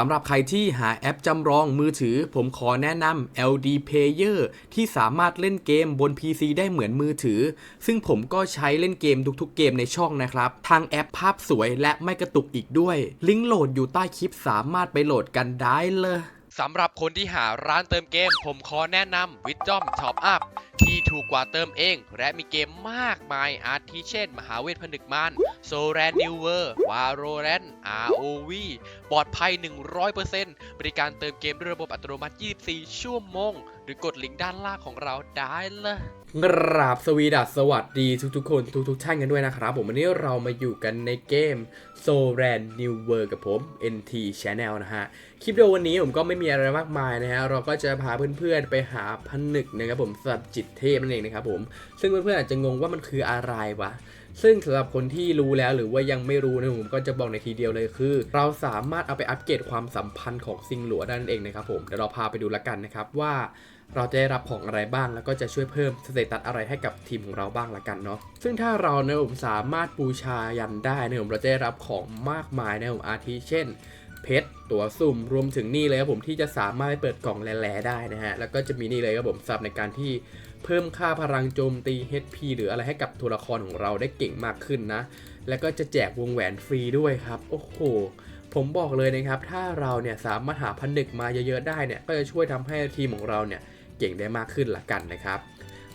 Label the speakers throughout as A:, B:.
A: สำหรับใครที่หาแอปจำลองมือถือ ผมขอแนะนำ LD Player ที่สามารถเล่นเกมบน PC ได้เหมือนมือถือ ซึ่งผมก็ใช้เล่นเกมทุกๆเกมในช่องนะครับ ทางแอปภาพสวยและไม่กระตุกอีกด้วย ลิงก์โหลดอยู่ใต้คลิปสามารถไปโหลดกันได้เลย
B: สำหรับคนที่หาร้านเติมเกม ผมขอแนะนำวิดจอมช็อปอัพที่ถูกกว่าเติมเอง และมีเกมมากมายอาทิเช่น มหาเวทผนึกมานโซแรนนิวเวอร์วาโรแรน ROV ปลอดภัย 100%บริการเติมเกมด้วยระบบอัตโนมัติ 24 ชั่วโมง รือกดลิงก์ด้านล่างของเราได้เลย
A: กราบสวีดัสสวัสดีทุกๆคนทุกๆท่านกันด้วยนะครับ ผมวันนี้เรามาอยู่กันในเกม s o r a n New World กับผม NT Channel นะฮะ คลิปวิดีโอวันนี้ผมก็ไม่มีอะไรมากมายนะฮะ เราก็จะพาเพื่อนๆไปหาผนึกนะครับผมสำหรับจิตเทพนั่นเองนะครับผม ซึ่งเพื่อนๆอาจจะงงว่ามันคืออะไรวะซึ่งสำหรับคนที่รู้แล้วหรือว่ายังไม่รู้นะผมก็จะบอกในทีเดียวเลยคือ เราสามารถเอาไปอัปเกรดความสัมพันธ์ของซิงหลัวนั่นเองนะครับผมเดี๋ยวเราพาไปดูละกันนะครับว่า เราจะได้รับของอะไรบ้าง แล้วก็จะช่วยเพิ่มสเตตัสอะไรให้กับทีมของเราบ้างละกันเนาะซึ่งถ้าเราเนี่ยผมสามารถบูชายันได้เนี่ยผมเราจะได้รับของมากมายนะผมอาทิเช่นเพชรตัวสุ่มรวมถึงนี่เลยครับผมที่จะสามารถไปเปิดกล่องแหล่ได้นะฮะแล้วก็จะมีนี่เลยครับผมสำหรับในการที่เพิ่มค่าพลังโจมตี HP หรืออะไรให้กับตัวละครของเราได้เก่งมากขึ้นนะ แล้วก็จะแจกวงแหวนฟรีด้วยครับ โอ้โห ผมบอกเลยนะครับ ถ้าเราเนี่ยสามารถหาพันนึกมาเยอะๆได้เนี่ยก็จะช่วยทำให้ทีมของเราเนี่ย เก่งได้มากขึ้นละกันนะครับ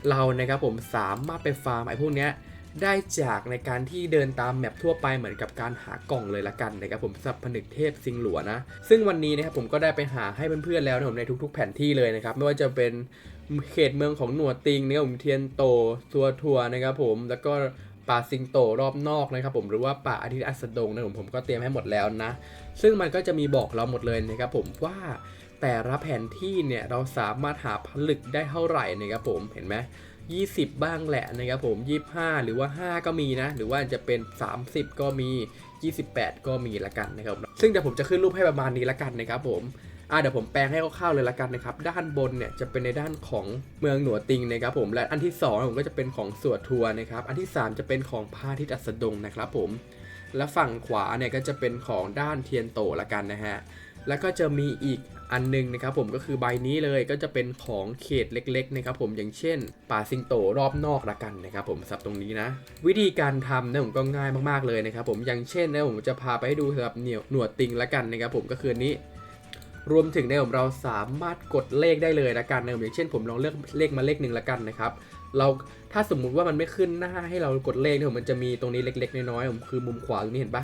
A: เรานะครับผมสามารถไปฟาร์มไอ้พวกเนี้ยได้จากในการที่เดินตามแมปทั่วไปเหมือนกับการหากล่องเลยละกันนะครับผมสับผนึกเทพซิงหลัวนะ ซึ่งวันนี้นะครับผมก็ได้ไปหาให้เพื่อนๆแล้วนะผมในทุกๆแผนที่เลยนะครับ ไม่ว่าจะเป็นเขตเมืองของหนวดติงนะครับผมเทียนโตทัวทัวนะครับผมแล้วก็ป่าสิงโตรอบนอกนะครับผมหรือว่าป่าอาทิตย์อัสดงนะผมผมก็เตรียมให้หมดแล้วนะ ซึ่งมันก็จะมีบอกเราหมดเลยนะครับผมว่า แต่ละแผนที่เนี่ยเราสามารถหาผลึกได้เท่าไหร่นะครับผมเห็นไหม20 บ้างแหละนะครับผม 25 หรือว่า 5 ก็มีนะ หรือว่าจะเป็น 30 ก็มี 28 ก็มีละกันนะครับ ซึ่งเดี๋ยวผมจะขึ้นรูปให้ประมาณนี้ละกันนะครับผมอ่าเดี๋ยวผมแปลงให้คร่าวๆเลยละกันนะครับ ด้านบนเนี่ยจะเป็นในด้านของเมืองหนัวติงนะครับผม และอันที่สองผมก็จะเป็นของสวดทัวร์นะครับ อันที่สามจะเป็นของพาทิตอัสดงนะครับผม และฝั่งขวาเนี่ยก็จะเป็นของด้านเทียนโตละกันนะฮะ แล้วก็จะมีอีกอันหนึงนะครับผมก็คือใบนี้เลยก็จะเป็นของเขตเล็กๆนะครับผมอย่างเช่น ป่าสิงโตรอบนอกละกันนะครับผมสับตรงนี้นะ วิธีการทำเนี่ยผมก็ง่ายมากๆเลยนะครับผมอย่างเช่นนะผมจะพาไปให้ดูสำหรับเหนียวหนวดติงละกันนะครับผมก็คือนี้รวมถึงเนี่ยผมเราสามารถกดเลขได้เลยละกันนะผมอย่างเช่น ผมลองเลือกเลขมาเลขหนึ่งละกันนะครับเราถ้าสมมุติว่ามันไม่ขึ้นหน้าให้เรากดเลขเนี่ยผมมันจะมีตรงนี้เล็ก ๆ น้อยๆผมคือมุมขวาตรงนี้เห็นปะ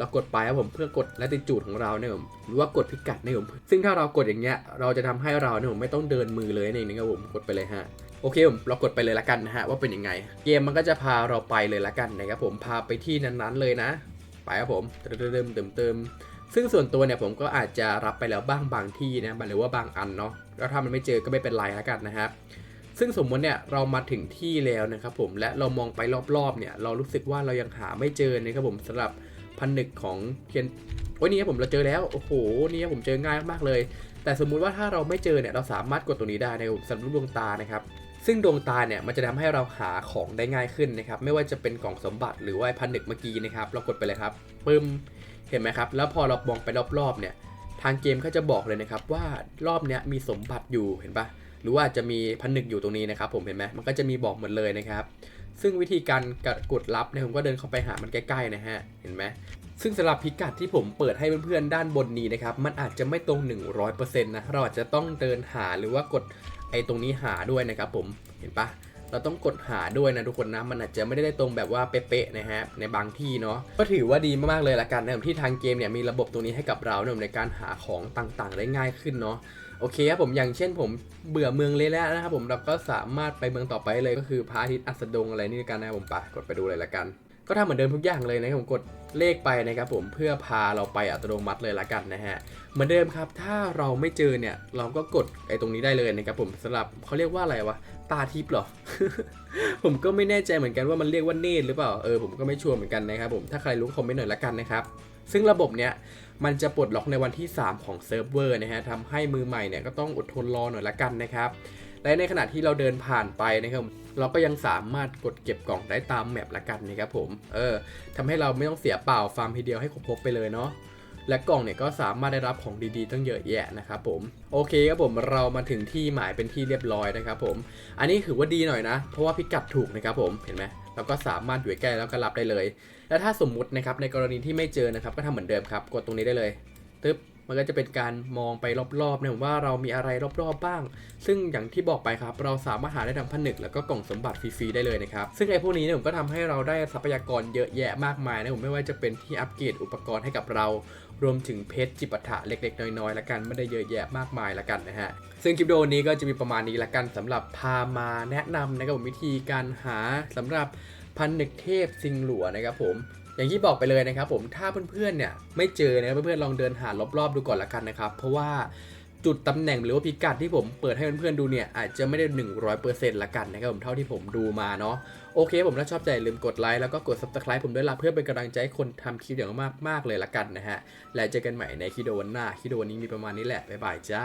A: เรากดไปครับผมเพื่อกดและติจูดของเราเนี่ยผมหรือว่ากดพิกัดเนี่ยผมซึ่งถ้าเรากดอย่างเงี้ยเราจะทำให้เราเนี่ยผมไม่ต้องเดินมือเลยนั่นะครับผมกดไปเลยฮะโอเคผมเรากดไปเลยละกันนะฮะว่าเป็นยังไง เกมมันก็จะพาเราไปเลยละกันนะครับผมพาไปที่นั้นๆเลยนะ ไปครับผมเติมเติมเติมเติมซึ่งส่วนตัวเนี่ยผมก็อาจจะรับไปแล้วบ้างบางที่นะหรือว่าบางอันเนาะแล้วถ้ามันไม่เจอก็ไม่เป็นไรล้วกันนะครับซึ่งสมมติเนี่ยเรามาถึงที่แล้วนะครับผมและเรามองไปรอบๆเนี่ยเรารู้สึกว่าเรายังหาไม่เจอนะครับผมสำหรับ พันหนึกของเทียนโอ้ยนี่ผมเราเจอแล้ว โอ้โห นี่ผมเจอง่ายมากเลย แต่สมมุติว่าถ้าเราไม่เจอเนี่ย เราสามารถกดตรงนี้ได้นะครับผมสำหรับดวงตานะครับ ซึ่งดวงตาเนี่ยมันจะทำให้เราหาของได้ง่ายขึ้นนะครับ ไม่ว่าจะเป็นกล่องสมบัติหรือว่าพันหนึกเมื่อกี้นะครับ เรากดไปเลยครับ ปึ้ม เห็นไหมครับ แล้วพอเรามองไปรอบๆเนี่ย ทางเกมก็จะบอกเลยนะครับว่ารอบเนี้ยมีสมบัติอยู่ เห็นปะหรือว่าจะมีพันหนึกอยู่ตรงนี้นะครับ ผมเห็นไหมมันก็จะมีบอกหมดเลยนะครับ ซึ่งวิธีการกดรับเนี่ยผมก็เดินเข้าไปหามันใกล้ๆนะฮะ เห็นไหมซึ่งสำหรับพิกัดที่ผมเปิดให้เพื่อนๆ ด้านบนนี้นะครับ มันอาจจะไม่ตรง 100%นะ เราอาจจะต้องเดินหาหรือว่ากดไอ้ตรงนี้หาด้วยนะครับผม เห็นปะ เราต้องกดหาด้วยนะทุกคนนะมันอาจจะไม่ได้ตรงแบบว่าเป๊ะๆนะฮะในบางที่เนาะก็ถือว่าดีมากๆเลยละกันนะที่ทางเกมเนี่ยมีระบบตรงนี้ให้กับเราเนี่ยในการหาของต่างๆ ได้ง่ายขึ้นเนาะโอเคครับผมอย่างเช่นผมเบื่อเมืองเลยแล้วนะครับผมเราก็สามารถไปเมืองต่อไปเลยก็คือพระอาทิตย์อัสดงอะไรนี่กันนะครับผมไปกดไปดูเลยละกัน ก็ทำเหมือนเดิมทุกอย่างเลยนะครับผมกดเลขไปนะครับผมเพื่อพาเราไปอัตโนมัติเลยละกันนะฮะเหมือนเดิมครับ ถ้าเราไม่เจอเนี่ยเราก็กดไอ้ตรงนี้ได้เลยนะครับผมสำหรับเขาเรียกว่าอะไรวะตาทิพย์หรอ ผมก็ไม่แน่ใจเหมือนกันว่ามันเรียกว่าเนตรหรือเปล่าเออผมก็ไม่ชัวร์เหมือนกันนะครับผมถ้าใครรู้คอมเมนต์หน่อยละกันนะครับซึ่งระบบเนี้ยมันจะปลดล็อกในวันที่ 3 ของเซิร์ฟเวอร์นะฮะทำให้มือใหม่เนี่ยก็ต้องอดทนรอหน่อยละกันนะครับ และในขณะที่เราเดินผ่านไปนะครับเราก็ยังสามารถกดเก็บกล่องได้ตามแมปละกันนะครับผมเออทำให้เราไม่ต้องเสียเปล่าฟาร์มทีเดียวให้ครบไปเลยเนาะและกล่องเนี่ยก็สามารถได้รับของดีๆตั้งเยอะแยะนะครับผมโอเคครับผมเรามาถึงที่หมายเป็นที่เรียบร้อยนะครับผม อันนี้ถือว่าดีหน่อยนะ เพราะว่าพิกัดถูกนะครับผมเห็นไหมเราก็สามารถอยู่ใกล้แล้วก็รับได้เลย และถ้าสมมุตินะครับในกรณีที่ไม่เจอนะครับก็ทำเหมือนเดิมครับ กดตรงนี้ได้เลยตึ๊บ มันก็จะเป็นการมองไปรอบๆนะว่าเรามีอะไรรอบๆบ้าง ซึ่งอย่างที่บอกไปครับ เราสามารถหาได้ทางผนึกแล้วก็กล่องสมบัติฟรีๆได้เลยนะครับ ซึ่งไอ้พวกนี้เนี่ยผมก็ทำให้เราได้ทรัพยากรเยอะแยะมากมายนะผมไม่ว่าจะเป็นที่อัปเกรดอุปกรณ์ให้กับเรา รวมถึงเพชรจิปถะเล็ก ๆ น้อยๆละกันไม่ได้เยอะแยะมากมายละกันนะฮะซึ่งคลิปวิดีโอนี้ก็จะมีประมาณนี้ละกันสำหรับพามาแนะนำนะครับผมวิธีการหาสำหรับพันนึกเทพซิงหลัวนะครับผม อย่างที่บอกไปเลยนะครับผมถ้าเพื่อนๆเนี่ยไม่เจอนะเพื่อนๆลองเดินหารอบๆดูก่อนละกันนะครับเพราะว่าจุดตำแหน่งหรือว่าพิกัดที่ผมเปิดให้เพื่อนๆดูเนี่ยอาจจะไม่ได้ 100%ละกันนะครับผมเท่าที่ผมดูมาเนาะโอเค ผมถ้าชอบใจลืมกดไลค์แล้วก็กด subscribe ผมด้วยละเพื่อเป็นกำลังใจให้คนทำคลิปอย่างมากๆเลยละกันนะฮะแล้วเจอกันใหม่ในคลิปวิดีโอวันหน้าคลิปวิดีโอวันนี้มีประมาณนี้แหละบ๊ายบายจ้า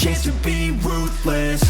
C: Chance to be ruthless.